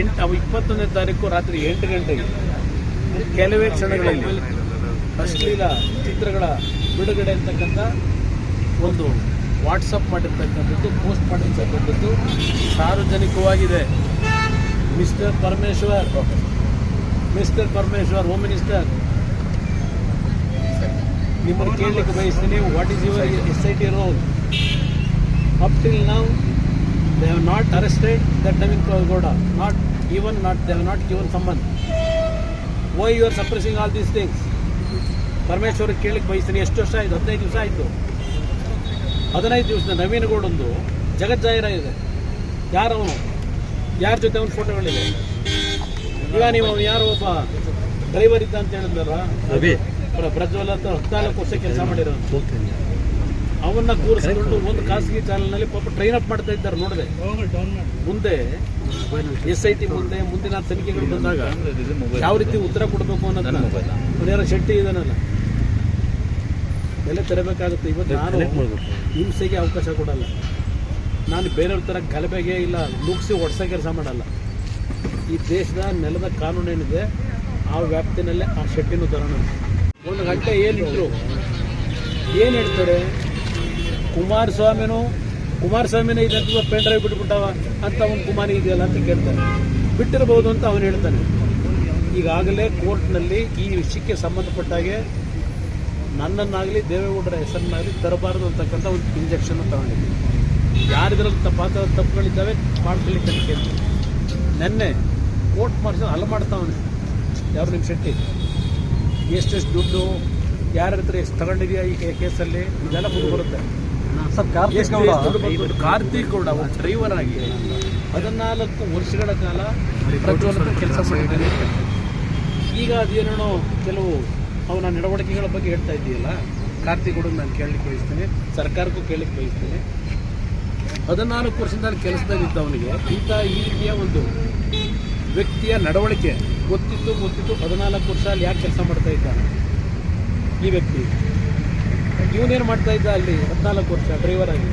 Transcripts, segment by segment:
ಎಂಟು ಇಪ್ಪತ್ತೊಂದನೇ ತಾರೀಕು ರಾತ್ರಿ ಎಂಟು ಗಂಟೆಗೆ. ಕೆಲವೇ ಕ್ಷಣಗಳಲ್ಲಿ ಅಶ್ಲೀಲ ಚಿತ್ರಗಳ ಬಿಡುಗಡೆ ಅಂತಕ್ಕಂಥ ಒಂದು ವಾಟ್ಸಪ್ ಮಾಡಿರ್ತಕ್ಕಂಥದ್ದು ಪೋಸ್ಟ್ ಮಾಡಿರ್ತಕ್ಕಂಥದ್ದು ಸಾರ್ವಜನಿಕವಾಗಿದೆ. Mister Parameshwar mister Parameshwar home minister ನಿಮ್ಮನ್ನು ಕೇಳಲಿಕ್ಕೆ ಬಯಸ್ತೀನಿ what is your S I T role up till ನಾವು they have not arrested that Naveen Gowda not even not they have not given ಸಂಬಂಧ why you are suppressing all these things Parameshwar ಕೇಳಲಿಕ್ಕೆ ಬಯಸ್ತೀನಿ. ಎಷ್ಟು ವರ್ಷ ಆಯಿತು? ಹದಿನೈದು ದಿವಸ ಆಯಿತು. ಹದಿನೈದು ದಿವಸದ ನವೀನ್ ಗೌಡೊಂದು ಜಗಜ್ಜಾಹಿರ ಇದೆ. ಯಾರವನು ಯಾರ ಜೊತೆ ಅವನು ಫೋಟೋಗಳಿದೆ ಈಗ ನೀವು ಅವ್ನು ಯಾರು ಒಬ್ಬ ಡ್ರೈವರ್ ಇದ್ದ ಅಂತ ಹೇಳಿದ್ರಲ್ಲ ಪ್ರ- ಪ್ರಜ್ವಲ್ ಅಂತ ಹದಿನಾಲ್ಕು ವರ್ಷ ಕೆಲಸ ಮಾಡಿರೋನು. ಅವನ್ನ ಕೂರಿಸಿಕೊಂಡು ಒಂದು ಖಾಸಗಿ ಚಾನಲ್ನಲ್ಲಿ ಪಾಪ ಟ್ರೈನ್ ಅಪ್ ಮಾಡ್ತಾ ಇದ್ದಾರೆ ನೋಡಿದೆ. ಮುಂದೆ ಎಸ್ ಐ ಟಿ ಮುಂದೆ ಮುಂದಿನ ತನಿಖೆಗಳು ಬಂದಾಗ ಯಾವ ರೀತಿ ಉತ್ತರ ಕೊಡಬೇಕು ಅನ್ನೋದನ್ನ ಶೆಟ್ಟಿ ಇದನ್ನಲ್ಲ ಬೆಲೆ ತೆರಬೇಕಾಗುತ್ತೆ. ಇವತ್ತು ನಾನು ಹಿಂಸೆಗೆ ಅವಕಾಶ ಕೊಡಲ್ಲ. ನಾನು ಬೇರೆಯವ್ರ ಥರ ಗಲಭೆಗೆ ಇಲ್ಲ ನುಗ್ಸಿ ಒಡ್ಸೋ ಕೆಲಸ ಮಾಡಲ್ಲ. ಈ ದೇಶದ ನೆಲದ ಕಾನೂನು ಏನಿದೆ ಆ ವ್ಯಾಪ್ತಿನಲ್ಲೇ ಆ ಶೆಟ್ಟಿನೂ ತರೋಣ ಒಂದು ಗಂಟೆ ಏನಿದ್ರು ಏನು ಹೇಳ್ತಾರೆ? ಕುಮಾರಸ್ವಾಮಿನೂ, ಕುಮಾರಸ್ವಾಮಿನೇ ಇದೆ ಪೆನ್ ಡ್ರೈವ್ ಬಿಟ್ಬಿಟ್ಟವ ಅಂತ ಅವನು ಕುಮಾರಿ ಇದೆಯಲ್ಲ ಅಂತ ಕೇಳ್ತಾನೆ. ಬಿಟ್ಟಿರ್ಬೋದು ಅಂತ ಅವನು ಹೇಳ್ತಾನೆ. ಈಗಾಗಲೇ ಕೋರ್ಟ್ನಲ್ಲಿ ಈ ವಿಷಯಕ್ಕೆ ಸಂಬಂಧಪಟ್ಟಾಗೆ ನನ್ನನ್ನಾಗಲಿ ದೇವೇಗೌಡರ ಹೆಸರನ್ನಾಗಲಿ ತರಬಾರದು ಅಂತಕ್ಕಂಥ ಒಂದು ಇಂಜೆಕ್ಷನ್ ತಗೊಂಡಿದ್ದೀನಿ ಯಾರಿದ್ರಲ್ಲಿ ತಪ್ಪಾದ ತಪ್ಪುಗಳಿದ್ದಾವೆ ಮಾಡ್ಕೊಳ್ಳಿ ತನಿಖೆ ನೆನ್ನೆ ಕೋರ್ಟ್ ಮಾಡಿಸೋ ಅಲ್ಲ ಮಾಡ್ತಾವನೆ. ಯಾರು ನಿಮ್ಮ ಶೆಟ್ಟಿ? ಎಷ್ಟೆಷ್ಟು ದುಡ್ಡು, ಯಾರ ಹತ್ರ ಎಷ್ಟು ತಗೊಂಡಿದೆಯಾ ಈ ಕೇಸಲ್ಲಿ ಇದೆಲ್ಲ ಮುಂದೆ ಬರುತ್ತೆ ಸರ್ ಕಾರ್ತಿಕ್ ಗೌಡ ಕಾರ್ತಿಕ್ ಗೌಡ ಒಬ್ಬ ಡ್ರೈವರ್ ಆಗಿ. ಹದಿನಾಲ್ಕು ವರ್ಷಗಳ ಕಾಲ ಕೆಲಸ ಮಾಡಿದ್ದಾನೆ. ಈಗ ಅದೇನೇನೋ ಕೆಲವು ಅವನ ನಡವಳಿಕೆಗಳ ಬಗ್ಗೆ ಹೇಳ್ತಾ ಇದ್ದೀಯಲ್ಲ ಕಾರ್ತಿಕ್ ಗೌಡ ನಾನು ಕೇಳಲಿಕ್ಕೆ ಬಯಸ್ತೇನೆ. ಸರ್ಕಾರಕ್ಕೂ ಕೇಳಲಿಕ್ಕೆ ಬಯಸ್ತೇನೆ. ಹದಿನಾಲ್ಕು ವರ್ಷದಿಂದ ಕೆಲಸದಲ್ಲಿದ್ದ ಅವನಿಗೆ ಈತ ಈ ರೀತಿಯ ಒಂದು ವ್ಯಕ್ತಿಯ ನಡವಳಿಕೆ ಗೊತ್ತಿತ್ತು ಗೊತ್ತಿತ್ತು ಹದಿನಾಲ್ಕು ವರ್ಷ ಅಲ್ಲಿ ಯಾಕೆ ಕೆಲಸ ಮಾಡ್ತಾ ಇದ್ದಾನೆ? ಈ ವ್ಯಕ್ತಿ. ಇವನೇನು ಮಾಡ್ತಾ ಇದ್ದ ಅಲ್ಲಿ ಹದಿನಾಲ್ಕು ವರ್ಷ ಡ್ರೈವರ್ ಆಗಿ?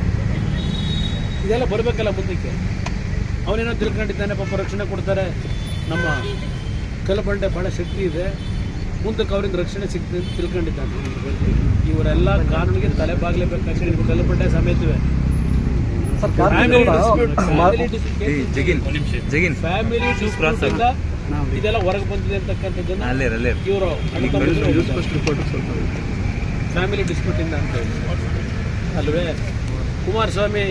ಇದೆಲ್ಲ ಬರಬೇಕಲ್ಲ ಮುಂದಕ್ಕೆ. ಅವನೇನೋ ತಿಳ್ಕೊಂಡಿದ್ದಾನೆ ಪಾಪ ರಕ್ಷಣೆ ಕೊಡ್ತಾರೆ. ನಮ್ಮ ಕಲಬಂಡೆ ಭಾಳ ಶಕ್ತಿ ಇದೆ. ಮುಂದಕ್ಕೆ ಅವ್ರಿಗೆ ರಕ್ಷಣೆ ಸಿಗ್ತದೆ ಅಂತ ತಿಳ್ಕೊಂಡಿದ್ದಾನೆ. ಇವರೆಲ್ಲ ಕಾನೂನಿಗೆ ತಲೆ ಬಾಗ್ಲೇಬೇಕಾಗ್ತದೆ ನಿಮ್ಮ ಕಲಬಂಡೆ ಸಮೇತವೇ. ಇದೆಲ್ಲ ಹೊರಗೆ ಬಂದಿದೆ ಅಂತಕ್ಕಂಥದ್ದನ್ನ ಜನ ಅಲ್ಲೇ ಇವರು ಫ್ಯಾಮಿಲಿ ಡಿಸ್ಪ್ಯೂಟಿಂದ ಅಂತ ಹೇಳಿ. ಅಲ್ವೇ? ಕುಮಾರಸ್ವಾಮಿ